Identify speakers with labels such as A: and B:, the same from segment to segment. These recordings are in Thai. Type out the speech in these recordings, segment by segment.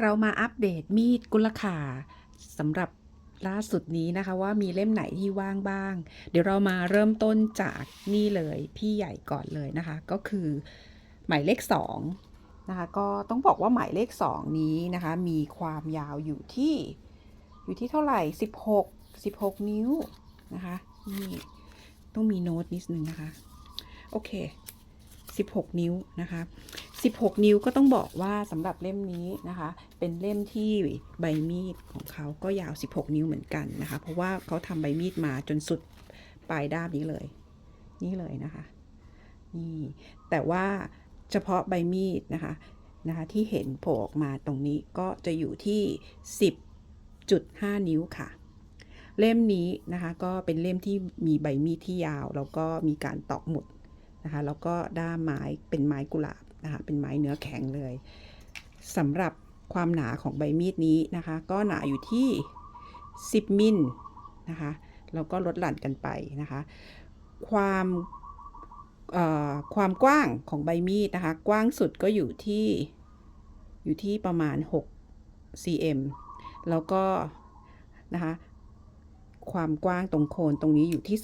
A: เรามาอัปเดตมีดกุลขาสำหรับล่าสุดนี้นะคะว่ามีเล่มไหนที่ว่างบ้าง เดี๋ยวเรามาเริ่มต้นจากนี่เลยพี่ใหญ่ก่อนเลยนะคะ ก็คือหมายเลข2นะคะก็ต้องบอกว่าหมายเลข 2 นี้นะคะมีความยาวอยู่ที่อยู่ที่เท่าไหร่ 16 16 นิ้วนะคะนี่ต้องมีโน้ตนิดนึงนะคะ โอเค 16 นิ้วนะคะ 16 นิ้วก็ต้องบอกว่าสำหรับเล่มนี้นะคะ เป็นเล่มที่ใบมีดของเขาก็ยาว 16 นิ้วเหมือนกันนะคะ เพราะว่าเขาทำใบมีดมาจนสุดปลายด้ามนี้เลย นี่เลยนะคะนี่แต่ว่าเฉพาะใบมีดนะคะนะคะที่เห็นโผล่ออกมาตรงนี้ก็จะอยู่ที่ 10.5 นิ้วค่ะ เล่มนี้นะคะก็เป็นเล่มที่มีใบมีดที่ยาว แล้วก็มีการตอกหมุดนะคะแล้วก็ด้ามไม้เป็นไม้กุหลาบ นะคะเป็นไม้เนื้อแข็งเลยสำหรับความหนาของใบมีดนี้นะคะ ก็หนาอยู่ที่ 10 มิลนะคะแล้วก็ลดหลั่นกันไปนะคะ ความความกว้างของใบมีดนะคะ กว้างสุดก็อยู่ที่อยู่ที่ประมาณ 6 cm แล้วก็นะคะความกว้างตรงโคนตรงนี้อยู่ที่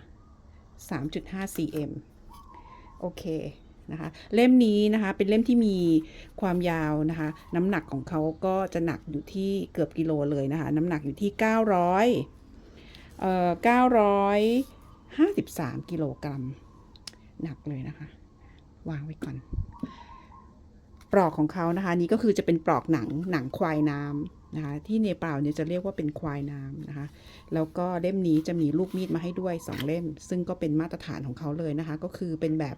A: 3.5 3.5 cm โอเค นะคะเล่มนี้นะคะเป็นเล่มที่มีความยาวนะคะน้ำหนักของเขาก็จะหนักอยู่ที่เกือบกิโลเลยนะคะน้ำหนักอยู่ที่ 900เอ่อ953 กิโลกรัมหนักเลยนะคะ วางไว้ก่อน ปลอกของเขานะคะนี่ก็คือจะเป็นปลอกหนังหนังควายน้ำนะคะที่เนปาลเนี่ยจะเรียกว่าเป็นควายน้ำนะคะแล้วก็เล่มนี้จะมีลูกมีดมาให้ด้วย 2 เล่ม ซึ่งก็เป็นมาตรฐานของเขาเลยนะคะก็คือเป็นแบบ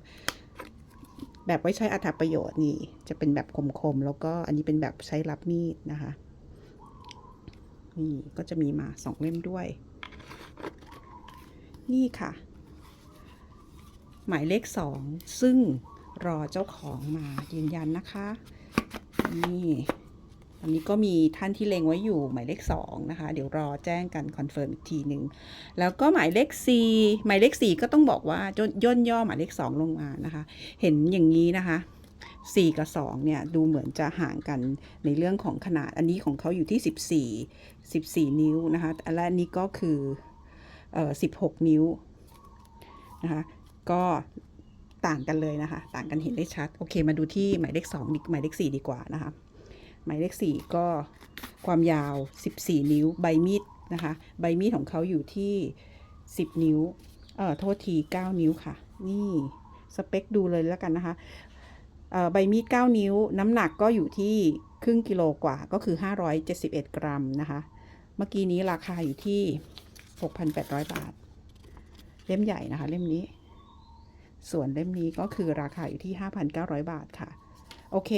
A: แบบไว้ใช้อัฐประโยชน์นี่ จะเป็นแบบคมๆ แล้วก็อันนี้เป็นแบบใช้รับมีดนะคะ นี่ก็จะมีมาสองเล่มด้วย นี่ค่ะ หมายเลขสองซึ่งรอเจ้าของมายืนยันนะคะ นี่ อันนี้ก็มีท่านที่เลงไว้อยู่หมายเลข2นะคะ เดี๋ยวรอแจ้งกันคอนเฟิร์มอีกทีหนึ่งแล้วก็หมายเลข 4 หมายเลข 4 ก็ต้องบอกว่าย่นย่อหมายเลข 2 ลงมานะคะ เห็นอย่างนี้นะคะ 4 กับ 2 เนี่ย ดูเหมือนจะห่างกันในเรื่องของขนาดอันนี้ของเขาอยู่ที่ 14 14 นิ้วนะคะและอันนี้ก็คือเอ่อ16 นิ้วนะคะก็ต่างกันเลยนะคะ ต่างกันเห็นได้ชัด โอเค มาดูที่หมายเลข2หมายเลข4 ดีกว่านะคะ หมายเลข 4 ก็ความยาว 14 นิ้วใบมีดนะคะ ใบมีดของเขาอยู่ที่ 10 นิ้ว เอ่อ โทษที 9 นิ้วค่ะ นี่สเปคดูเลยแล้วกันนะคะ เอ่อ ใบมีด 9 นิ้ว น้ำหนักก็อยู่ที่ครึ่งกิโลกว่าก็คือ 571 กรัมนะคะ เมื่อกี้นี้ราคาอยู่ที่ 6,800 บาท เล่มใหญ่นะคะ เล่มนี้ ส่วนเล่มนี้ก็คือราคาอยู่ที่ 5,900 บาทค่ะ โอเค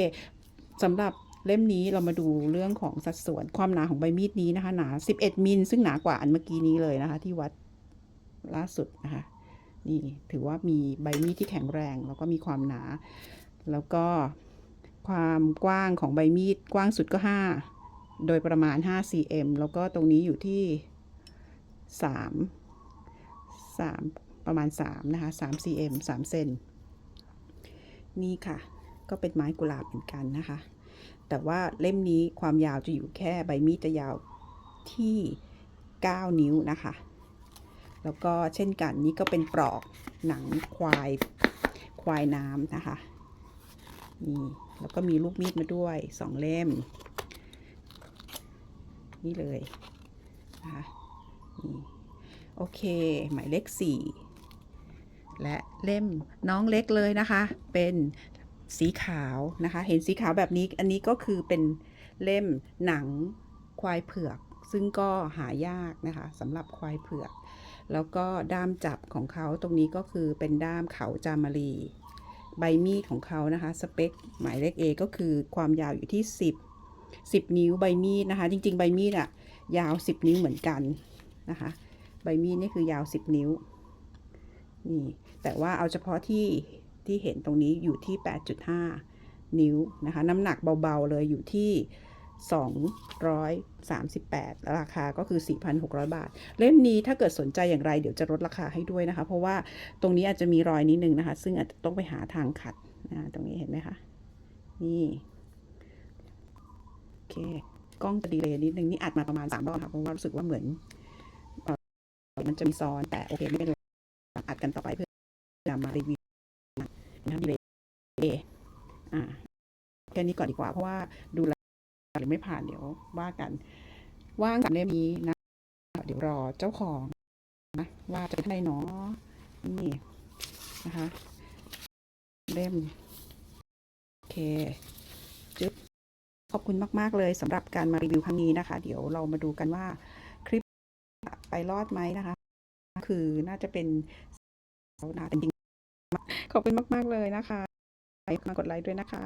A: สำหรับ เล่มนี้เรามาดูเรื่องของสัดส่วนความหนาของใบมีดนี้นะคะ หนา 11 มิล ซึ่งหนากว่าอันเมื่อกี้นี้เลยนะคะ ที่วัดล่าสุดนะคะ นี่ถือว่ามีใบมีดที่แข็งแรง แล้วก็มีความหนา แล้วก็ความกว้างของใบมีดกว้างสุดก็ 5 โดยประมาณ 5 cm แล้วก็ตรงนี้อยู่ที่ 3 3 ประมาณ 3 นะคะ 3 cm 3 เซนนี่ค่ะ ก็เป็นไม้กุหลาบเหมือนกันนะคะ แต่ว่าเล่มนี้ความยาวจะอยู่แค่ใบมีดจะยาวที่ 9 นิ้วนะคะ แล้วก็เช่นกันนี่ก็เป็นปลอกหนังควายควายน้ำนะคะ นี่แล้วก็มีลูกมีดมาด้วย 2 เล่ม นี่เลยนะคะนี่โอเค หมายเลข 4 และเล่มน้องเล็กเลยนะคะ เป็น สีขาวนะคะ เห็นสีขาวแบบนี้อันนี้ก็คือเป็นเล่มหนังควายเผือก ซึ่งก็หายากนะคะสำหรับควายเผือก แล้วก็ด้ามจับของเขาตรงนี้ก็คือเป็นด้ามเขาจามารี ใบมีดของเขานะคะ สเปคหมายเลข A ก็คือความยาวอยู่ที่ 10 10 นิ้วใบมีดนะคะ จริง ๆ ใบมีดอะยาว 10 นิ้วเหมือนกันนะคะ ใบมีดนี่คือยาว 10 นิ้วนี่แต่ว่าเอาเฉพาะที่ ที่เห็นตรงนี้อยู่ที่ 8.5 นิ้วนะคะน้ำหนักเบาๆเลยอยู่ที่ 238 ราคาก็คือ 4,600 บาท เล่มนี้ถ้าเกิดสนใจอย่างไรเดี๋ยวจะลดราคาให้ด้วยนะคะ เพราะว่าตรงนี้อาจจะมีรอยนิดนึงนะคะ ซึ่งอาจจะต้องไปหาทางขัดนะตรงนี้เห็นไหมคะ นี่ โอเค กล้องจะดีเลยนิดนึงนี่อัดมาประมาณสามรอบค่ะเพราะว่ารู้สึกว่าเหมือนมันจะมีซ้อนแต่โอเคไม่เป็นไรอัดกันต่อไปเพื่อจะมารีวิว นะดีเลยอ่าแค่นี้ก่อนดีกว่า เพราะว่าดูแลหรือไม่ผ่านเดี๋ยวว่ากัน ว่างกับเล่มนี้นะ เดี๋ยวรอเจ้าของนะว่าจะเป็นใครเนาะนี่นะคะ เล่ม โอเคจึ๊บขอบคุณมาก ๆ เลยสำหรับการมารีวิวครั้งนี้นะคะ เดี๋ยวเรามาดูกันว่าคลิปไปรอดไหมนะคะ คือน่าจะเป็นสาวนาจริง ขอบคุณมาก ๆ เลยนะคะ มากดไลค์ด้วยนะคะ